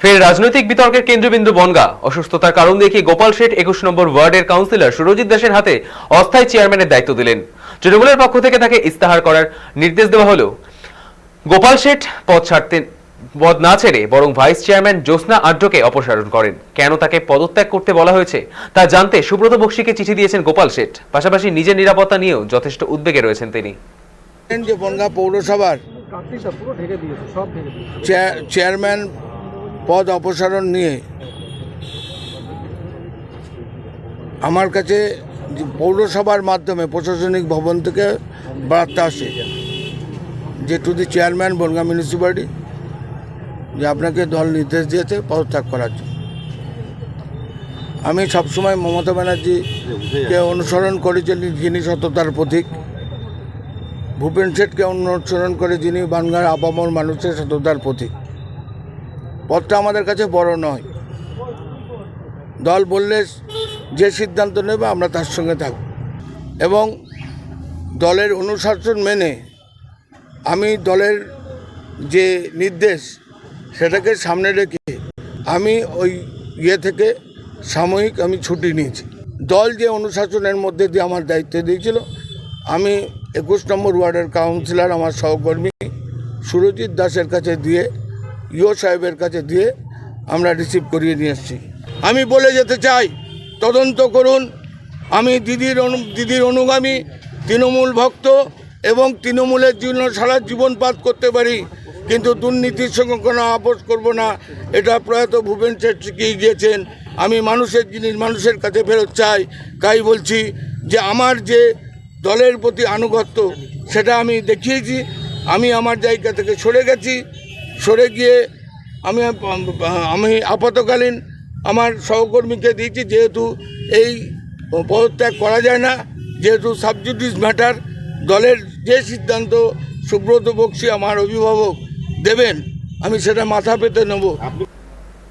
ফের রাজনৈতিক বিতর্কের কেন্দ্রবিন্দু বনগা। অসুস্থতার কারণ দেখিয়ে গোপাল শেঠ একুশ নম্বর ওয়ার্ডের কাউন্সিলর সুরজিৎ দাসের হাতে অস্থায়ী চেয়ারম্যানের দায়িত্ব দিলেন। তৃণমূলের পক্ষ থেকে তাকে ইস্তাহার করার নির্দেশ দেওয়া হলো। গোপাল শেঠ পদ ছাড়তে পদ না ছেড়ে বরং ভাইস চেয়ারম্যান জ্যোৎস্না আড্ডকে অপসারণ করেন। কেন তাকে পদত্যাগ করতে বলা হয়েছে তা জানতে সুব্রত বক্সিকে চিঠি দিয়েছেন গোপাল শেঠ। পাশাপাশি নিজের নিরাপত্তা নিয়েও যথেষ্ট উদ্বেগে রয়েছেন তিনি। যে বনগাঁ পৌরসভার চেয়ারম্যান পদ অপসারণ নিয়ে আমার কাছে পৌরসভার মাধ্যমে প্রশাসনিক ভবন থেকে বার্তা আসে যে to the chairman Bongaon municipality যে আপনাকে দল নির্দেশ দিয়েছে পদত্যাগ করার জন্য। আমি সবসময় মমতা ব্যানার্জিকে অনুসরণ করেছি যিনি সততার প্রতীক। ভূপেন শেঠকে অনুসরণ করে যিনি বাংলার আপামর মানুষের সততার প্রতীক। পথটা আমাদের কাছে বড় নয়। দল বললে যে সিদ্ধান্ত নেবে, আমরা তার সঙ্গে থাকব। এবং দলের অনুশাসন মেনে আমি দলের যে নির্দেশ, সেটাকে সামনে রেখে আমি ওই ইয়ে থেকে সাময়িক আমি ছুটি নিয়েছি। দল যে অনুশাসনের মধ্যে দিয়ে আমার দায়িত্ব দিয়েছিল, আমি একুশ নম্বর ওয়ার্ডের কাউন্সিলর, আমার সহকর্মী সুরজিৎ দাসের কাছে দিয়ে ইও সাহেবের কাছে দিয়ে আমরা রিসিভ করিয়ে নিয়ে এসেছি। আমি বলে যেতে চাই, তদন্ত করুন। আমি দিদির অনু, দিদির অনুগামী, তৃণমূল ভক্ত এবং তৃণমূলের জন্য সারা জীবন পাত করতে পারি, কিন্তু দুর্নীতির সঙ্গে কোনো আপোষ করব না। এটা প্রয়াত ভূপেন শেঠ গিয়েছেন। আমি মানুষের জিনিস, মানুষের কাছে ফেরত চাই। তাই বলছি যে আমার যে দলের প্রতি আনুগত্য, সেটা আমি দেখিয়েছি। আমি আমার জায়গা থেকে সরে গেছি। সরে গিয়ে আমি আমি আপাতকালীন আমার সহকর্মীকে দিয়েছি, যেহেতু এই পদত্যাগ করা যায় না, যেহেতু সাবজুডিস ম্যাটার দলের যে সিদ্ধান্ত সুব্রত বক্সি আমার অভিভাবক দেবেন, আমি সেটা মাথা পেতে নেব।